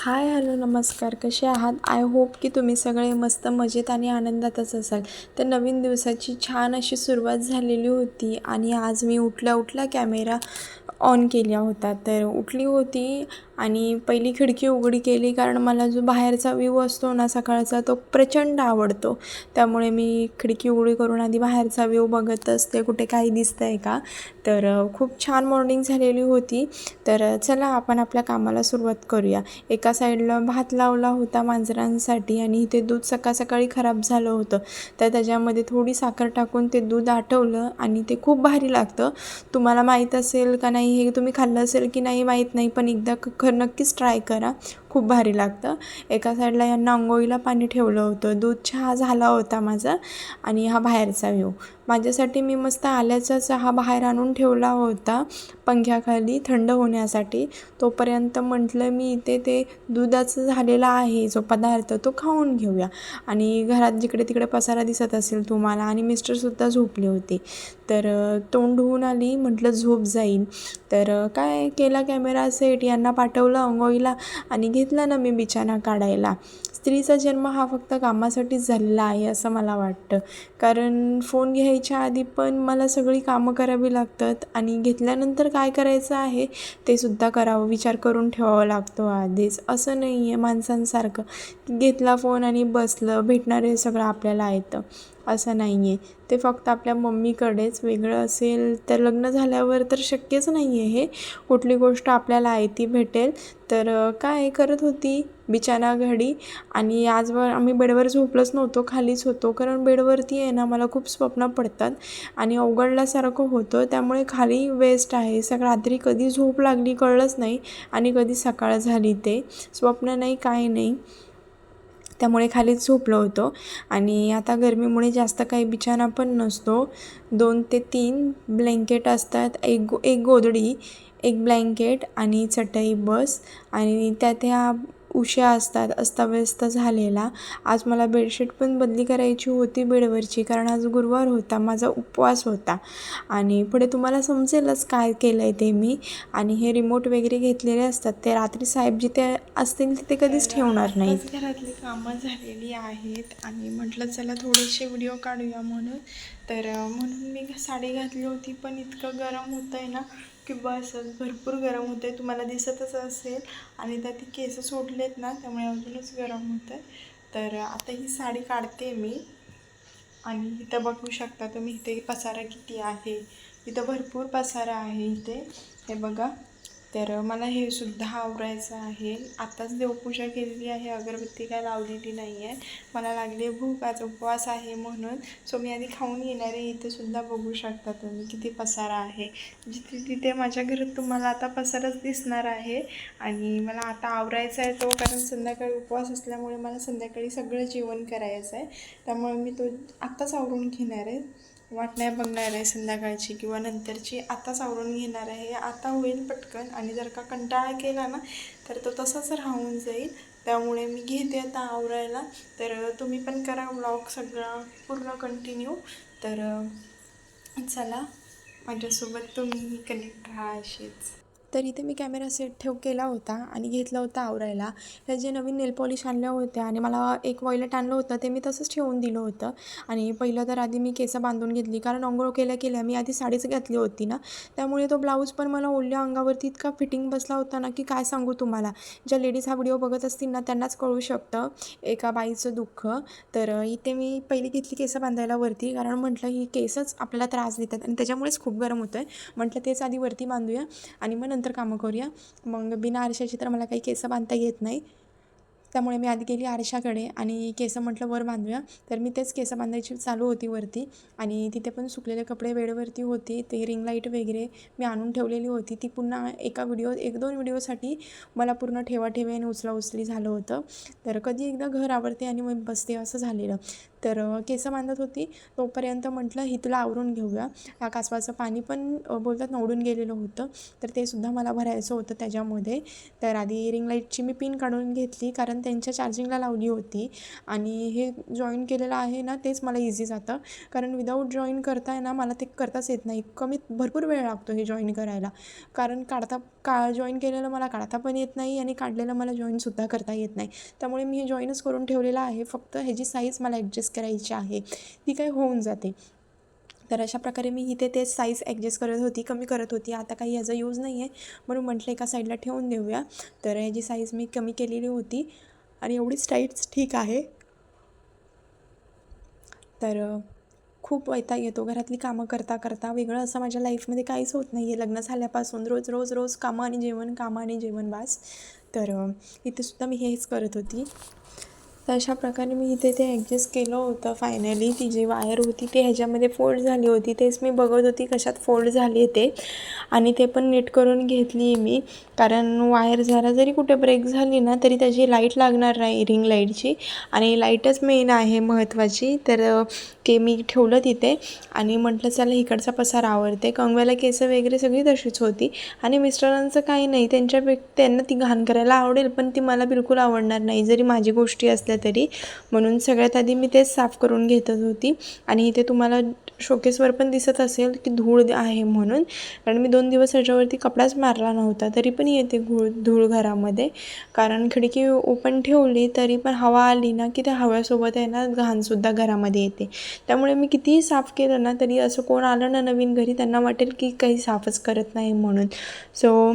Hi hello नमस्कार. कसे आहात? आय होप की तुम्ही सगळे मस्त मजेत आणि आनंदातच असाल. तर नवीन दिवसाची छान अशी सुरुवात झालेली होती आणि आज मी उठल्या उठल्या कॅमेरा ऑन केल्या होत्या. तर उठली होती आणि पहिली खिडकी उघडी केली कारण मला जो बाहेरचा व्ह्यू असतो ना सकाळचा तो प्रचंड आवडतो. त्यामुळे मी खिडकी उघडी करून आधी बाहेरचा व्ह्यू बघत असते. कुठे काही दिसतं आहे का? तर खूप छान मॉर्निंग झालेली होती. तर चला आपण आपल्या कामाला सुरुवात करूया. एका साईडला भात लावला होता मांजरांसाठी आणि ते दूध सकाळ सकाळी खराब झालं होतं. तर त्याच्यामध्ये थोडी साखर टाकून ते दूध आटवलं आणि ते खूप भारी लागतं. तुम्हाला माहीत असेल का नाही हे तुम्ही खाल्लं असेल की नाही माहीत नाही पण एकदा क नक्कीच ट्राय करा. खूप भारी लागतं. एका साईडला यांना अंघोळीला पाणी ठेवलं होतं. दूध चहा झाला होता माझा आणि हा बाहेरचा व्ह्यू. माझ्यासाठी मी मस्त आल्याचा चहा बाहेर आणून ठेवला होता पंख्याखाली थंड होण्यासाठी. तोपर्यंत म्हटलं मी इथे ते दुधाचं झालेला आहे जो पदार्थ तो खाऊन घेऊया. आणि घरात जिकडे तिकडे पसारा दिसत असेल तुम्हाला आणि मिस्टरसुद्धा झोपले होते. तर तोंड धुवून आली म्हटलं झोप जाईल तर काय केला कॅमेरा सेट? यांना पाठवलं अंघोळीला आणि घेतला ना मी बिछाना काढायला. स्त्रीचा जन्म हा फक्त कामासाठीच झालेला आहे असं मला वाटतं. कारण फोन घ्यायच्या आधी पण मला सगळी कामं करावी लागतात आणि घेतल्यानंतर काय करायचं आहे ते सुद्धा करावं विचार करून ठेवावा लागतो आधीच. असं नाही आहे माणसांसारखं. घेतला फोन आणि बसलं भेटणारे सगळं आपल्याला येतं. असं नाही आहे ते फक्त आपल्या मम्मीकडेच वेगळं असेल तर लग्न झाल्यावर तर शक्यच नाही आहे हे. कुठली गोष्ट आपल्याला आयती भेटेल तर काय करत होती? बिचाना घडी. आणि आजवर आम्ही बेडवर झोपलंच नव्हतो खालीच होतो. कारण बेडवरती आहे ना मला खूप स्वप्न पडतात. आणि अवघडल्यासारखं होतं. त्यामुळे खाली वेस्ट आहे. सग रात्री कधी झोप लागली कळलंच नाही. आणि कधी सकाळ झाली ते. स्वप्न नाही काय नाही. त्यामुळे खाली झोपलो होतो. आणि आता गरमीमुळे जास्त काही बिछाना पण नसतो. दोन ते तीन ब्लँकेट असतात. एक गो एक गोधडी एक ब्लँकेट आणि चटई बस. आणि त्यात ह्या उशा असतात अस्ताव्यस्त झालेला. आज मला बेडशीट पण बदली करायची होती बेडवरची कारण आज गुरुवार होता माझा उपवास होता. आणि पुढे तुम्हाला समजेलच काय केलं आहे ते मी. आणि हे रिमोट वगैरे घेतलेले असतात ते रात्री साहेब जिथे असतील तिथे कधीच ठेवणार नाही. घरातली कामं झालेली आहेत आणि म्हटलं चला थोडेसे व्हिडिओ काढूया म्हणून. तर म्हणून मी साडी घातली होती पण इतकं गरम होतं आहे ना की बस भरपूर गरम होतं आहे तुम्हाला दिसतच असेल. आणि त्यात ती केस सोडलेत ना त्यामुळे अजूनच गरम होतं आहे तर आता ही साडी काढते मी. आणि इथं बघू शकता तुम्ही इथे पसारा किती आहे. इथं भरपूर पसारा आहे इथे. हे बघा. तर मला हे सुद्धा आवरायचं आहे. आत्ताच देवपूजा केलेली आहे. अगरबत्ती काय लावलेली नाही आहे मला लागली आहे भूक. आज उपवास आहे म्हणून. सो मी आधी खाऊन येणार आहे. इथे सुद्धा बघू शकता तुम्ही किती पसारा आहे. जिथे तिथे माझ्या घरात तुम्हाला आता पसाराच दिसणार आहे. आणि मला आता आवरायचा आहे तो कारण संध्याकाळी उपवास असल्यामुळे मला संध्याकाळी सगळं जेवण करायचं आहे त्यामुळे मी तो आत्ताच आवरून घेणार आहे. वाट नाही बघणार आहे संध्याकाळची किंवा नंतरची. आताच आवरून घेणार आहे. आता होईल पटकन. आणि जर का कंटाळा केला ना तर तो तसाच राहून जाईल. त्यामुळे मी घेते आता आवरायला. तर तुम्ही पण करा ब्लॉग सगळा पूर्ण कंटिन्यू तर चला. माझ्यासोबत तुम्ही कनेक्ट राहा अशीच. तर इथे मी कॅमेरा सेट ठेव केला होता आणि घेतला होता आवरायला. ह्या जे नवीन नेल पॉलिश आणल्या होत्या आणि मला एक वॉयलेट आणलं होतं ते मी तसंच ठेवून दिलं होतं. आणि पहिलं तर आधी मी केसं बांधून घेतली कारण अंघोळ केल्या केल्या मी आधी साडीच घातली होती ना. त्यामुळे तो ब्लाऊज पण मला ओढल्या अंगावरती इतका फिटिंग बसला होता ना की काय सांगू तुम्हाला? ज्या लेडीज हा व्हिडिओ बघत असतील ना त्यांनाच कळू शकतं एका बाईचं दुःख. तर इथे मी पहिली घेतली केसं बांधायला वरती कारण म्हटलं ही केसच आपल्याला त्रास देतात आणि त्याच्यामुळेच खूप गरम होतं आहे म्हटलं तेच आधी वरती बांधूया आणि मग नंतर कामं करूया. मग बिना आरशाची तर मला काही केसं बांधता येत नाही. त्यामुळे मी आधी गेली आरशाकडे आणि केसं म्हटलं वर बांधूया. तर मी तेच केसं बांधायची चालू होती वरती आणि तिथे पण सुकलेले कपडे वेळेवरती होते. ते रिंग लाइट वगैरे मी आणून ठेवलेली होती. ती पुन्हा एका व्हिडिओ एक दोन व्हिडिओसाठी मला पूर्ण ठेवा ठेवी आणि उचला उचली झालं होतं. तर कधी एकदा घर आवडते आणि मग बसते असं झालेलं. तर केसं बांधत होती. तोपर्यंत म्हटलं ही तुला आवरून घेऊया. या कासवाचं पाणी पण बोलतात नवडून गेलेलं होतं. तर ते सुद्धा मला भरायचं होतं त्याच्यामध्ये. तर आधी रिंग लाईटची मी पिन काढून घेतली. कारण कारण त्यांच्या चार्जिंगला लावली होती आणि हे जॉईन केलेलं आहे ना तेच मला इझी जातं. कारण विदाऊट जॉईन करताय ना मला ते करताच येत नाही. कमीत भरपूर वेळ लागतो हे जॉईन करायला. कारण काढता का जॉईन केलेलं मला काढता पण येत नाही आणि काढलेलं मला जॉईनसुद्धा करता येत नाही. त्यामुळे मी हे जॉईनच करून ठेवलेलं आहे. फक्त ह्याची साईज मला ॲडजस्ट करायची आहे. ती काय होऊन जाते. तर अशा प्रकारे मी इथे ते साईज ॲडजस्ट करत होती कमी करत होती. आता काही याचा यूज नाही आहे म्हणून म्हटलं एका साईडला ठेवून देऊया. तर ह्याची साईज मी कमी केलेली होती. आणि एवढीच टाईट्स ठीक आहे. तर खूप वैताग येतो घरातली कामं करता करता. वेगळं असं माझ्या लाईफमध्ये काहीच होत नाही आहे लग्न झाल्यापासून रोज रोज रोज कामं आणि जेवण कामं आणि जेवण बास. तर इथेसुद्धा मी हेच करत होती. तर अशा प्रकारे मी इथे ते ॲडजस्ट केलं होतं. फायनली ती जी वायर होती ती ह्याच्यामध्ये फोल्ड झाली होती. तेच मी बघत होती कशात फोल्ड झाली ते. आणि ते पण नीट करून घेतली मी. कारण वायर जरा जरी कुठे ब्रेक झाली ना तरी त्याची लाइट लागणार नाही रिंग लाईटची आणि लाईटच मेन आहे महत्त्वाची तर के मी ठेवलं तिथे. आणि म्हटलं चला इकडचा पसार आवडते कंगव्याला केस वगैरे सगळी तशीच होती. आणि मिस्टरांचं काही नाही. त्यांच्या त्यांना ती घाण करायला आवडेल पण ती मला बिलकुल आवडणार नाही. जरी माझी गोष्टी असल्या तरी. म्हणून सगळ्यात आधी मी तेच साफ करून घेतच होती. आणि इथे तुम्हाला शोकेसवर पण दिसत असेल की धूळ आहे म्हणून. कारण मी दोन दिवस ह्याच्यावरती कपडाच मारला नव्हता तरी पण येते धूळ धूळ घरामध्ये. कारण खिडकी ओपन ठेवली तरी पण हवा आली ना की त्या हव्यासोबत आहे ना घाणसुद्धा घरामध्ये येते. त्यामुळे मी कितीही साफ केलं ना तरी असं कोण आलं ना नवीन घरी त्यांना वाटेल की काही साफच करत नाही म्हणून. सो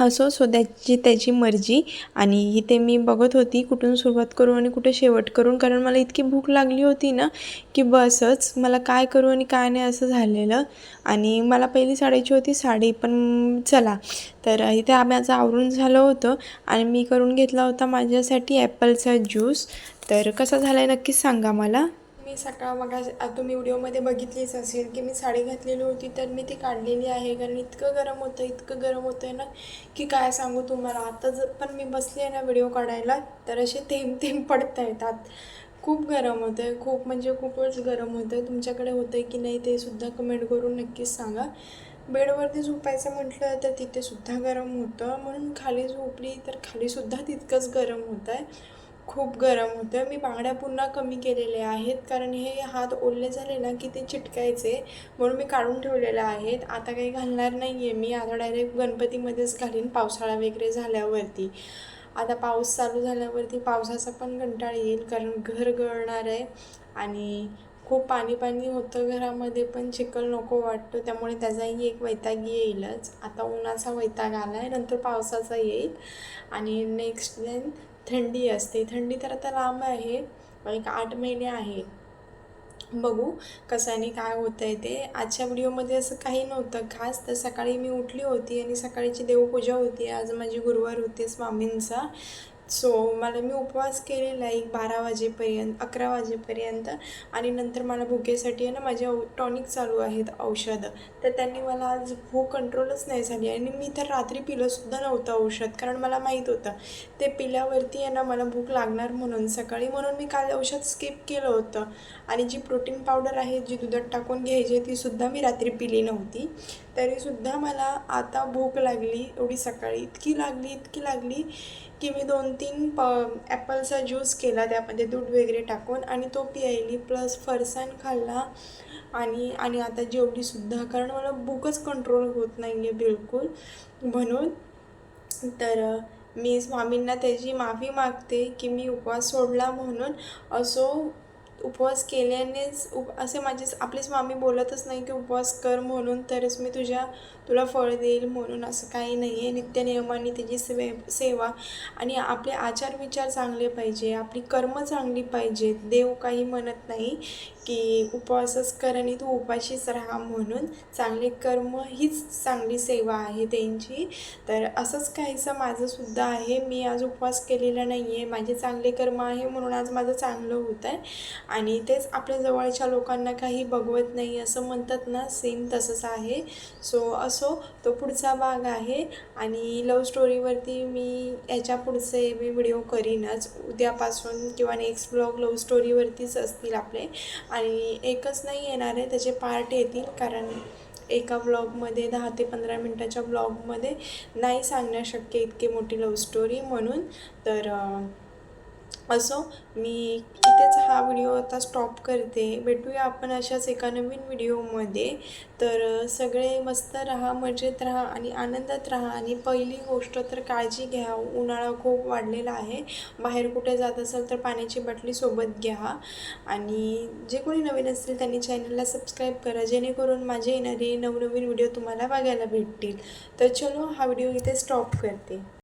असो सो त्याची त्याची मर्जी आणि इथे मी बघत होती कुठून सुरुवात करू आणि कुठे शेवट करून कारण मला इतकी भूक लागली होती ना की बसच मला काय करू आणि काय नाही असं झालेलं. आणि मला पहिली साडीची होती साडी पण चला. तर इथे माझं आवरून झालं होतं आणि मी करून घेतला होता माझ्यासाठी ॲपलचा ज्यूस. तर कसा झाला आहे नक्कीच सांगा मला. मी सकाळ मग तुम्ही व्हिडिओमध्ये बघितलीच असेल की मी साडी घातलेली होती तर मी ती काढलेली आहे. कारण इतकं गरम होतं इतकं गरम होतं आहे ना की काय सांगू तुम्हाला. आता जर पण मी बसली आहे ना व्हिडिओ काढायला तर असे थेंब थेंब पडता येतात खूप गरम होतं आहे खूप म्हणजे खूपच गरम होतं आहे तुमच्याकडे होतं आहे की नाही ते सुद्धा कमेंट करून नक्कीच सांगा. बेडवरती झोपायचं म्हटलं तर तिथेसुद्धा गरम होतं. म्हणून खाली झोपली तर खालीसुद्धा तितकंच गरम होतं आहे खूप गरम होतं. मी बांगड्या पुन्हा कमी केलेल्या आहेत. कारण हे हात ओले झाले ना की ते चिटकायचे. म्हणून मी काढून ठेवलेल्या आहेत. आता काही घालणार नाही आहे मी. आता डायरेक्ट गणपतीमध्येच घालीन पावसाळा वगैरे झाल्यावरती. आता पाऊस चालू झाल्यावरती पावसाचा पण कंटाळ येईल. कारण घर गळणार आहे. आणि खूप पाणी पाणी होतं घरामध्ये. पण चिखल नको वाटतो. त्यामुळे त्याचाही एक वैताग येईलच. आता उन्हाचा वैताग आला आहे नंतर पावसाचा येईल. आणि नेक्स्ट देन थंडी असते. थंडी तर आता लांब आहे. एक आठ महिने आहे. बघू कसाने काय होतं आहे ते. आजच्या व्हिडिओमध्ये असं काही नव्हतं. खास तर सकाळी मी उठली होती आणि सकाळीची देवपूजा होती. आज माझी गुरुवार होते स्वामींचा सो मला मी उपवास केलेला एक बारा वाजेपर्यंत अकरा वाजेपर्यंत आणि नंतर मला भुकेसाठी आहे ना माझे टॉनिक चालू आहेत औषधं. तर त्यांनी मला आज भूक कंट्रोलच नाही झाली आणि मी तर रात्री पिलंसुद्धा नव्हतं औषध कारण मला माहीत होतं ते पिल्यावरती आहे ना मला भूक लागणार म्हणून. सकाळी म्हणून मी काल औषध स्किप केलं होतं आणि जी प्रोटीन पावडर आहे जी दुधात टाकून घ्यायची तीसुद्धा मी रात्री पिली नव्हती. तरीसुद्धा मला आता भूक लागली एवढी सकाळी इतकी लागली इतकी लागली की मी दोन तीन प ॲपलचा ज्यूस केला त्यामध्ये दूध वगैरे टाकून आणि तो प्यायली. प्लस फरसाण खाल्ला आणि आणि आता जेवढीसुद्धा कारण मला भूकच कंट्रोल होत नाही आहे बिलकुल. म्हणून तर मी स्वामींना त्याची माफी मागते की मी उपवास सोडला म्हणून. असो उपवास केल्यानेच उप असे माझे आपले स्वामी बोलतच नाही की उपवास कर म्हणून तरच मी तुझ्या तुला फळ देईल म्हणून असं काही नाही आहे नित्यनियमाने त्याची सेवे सेवा आणि आपले आचार विचार चांगले पाहिजे. आपली कर्म चांगली पाहिजेत देव काही म्हणत नाही की उपवासच कर आणि तू उपाशीच राहा म्हणून चांगले कर्म हीच चांगली सेवा आहे त्यांची. तर असंच काहीसं माझंसुद्धा आहे. मी आज उपवास केलेला नाही आहे माझे चांगले कर्म आहे म्हणून आज माझं चांगलं होत आहे आणि तेच आपल्या जवळच्या लोकांना काही बघवत नाही असं म्हणतात ना सेम तसंच आहे. सो असो तो पुढचा भाग आहे. आणि लव स्टोरीवरती मी याच्या पुढचे मी व्हिडिओ करीनच. उद्यापासून किंवा नेक्स्ट ब्लॉग लव स्टोरीवरतीच असतील आपले. आणि एकच नाही येणार आहे त्याचे पार्ट येतील. कारण एका ब्लॉगमध्ये दहा ते पंधरा मिनटाच्या ब्लॉगमध्ये नाही सांगणं शक्य इतकी मोठी लव्ह स्टोरी म्हणून. तर असो मी इथेच हा व्हिडिओ आता स्टॉप करते. भेटूया आपण अशाच एका नवीन व्हिडिओमध्ये. तर सगळे मस्त राहा मजेत राहा आणि आनंदात राहा आणि पहिली गोष्ट तर काळजी घ्या. उन्हाळा खूप वाढलेला आहे. बाहेर कुठे जात असाल तर पाण्याची बाटली सोबत घ्या. आणि जे कोणी नवीन असतील त्यांनी चॅनलला सबस्क्राईब करा. जेणेकरून माझे येणारे नवनवीन व्हिडिओ तुम्हाला बघायला भेटतील. तर चलो हा व्हिडिओ इथे स्टॉप करते.